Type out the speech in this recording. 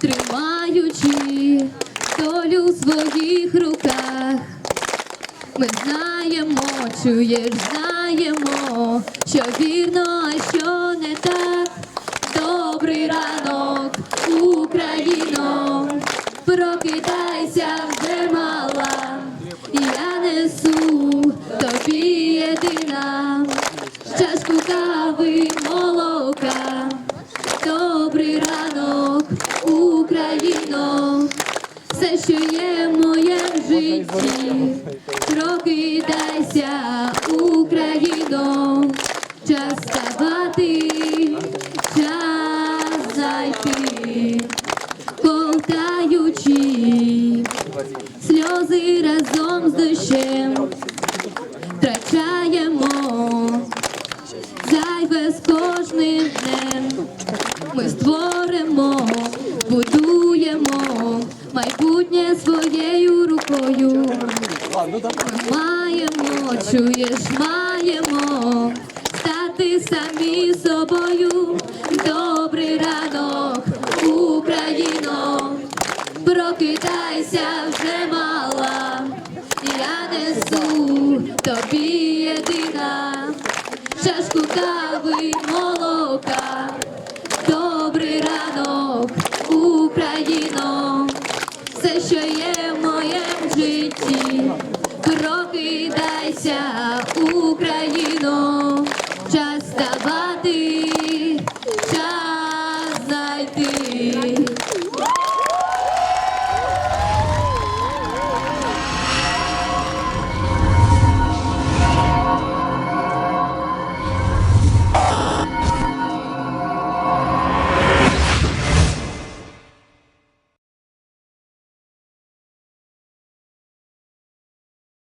тримаючи долю в своїх руках. Ми знаємо, чуєш, знаємо, що вірно, а що не так. Добрий ранок, Україно, прокидайся вже мала, я несу тобі єдина, чашку кави. Все, що є в моєму житті. Прокидайся, Україно, час ставати, час зайти, ковтаючи сльози разом з дощем, втрачаємо зайве з кожним днем. Ми створимо, своєю. Маємо, чуєш, маємо стати самі собою. Добрий ранок, Україно, прокидайся вже мала. Я несу тобі єдина чашку кави молока. Добрий ранок, Україно, все, що є житті, прокидайся.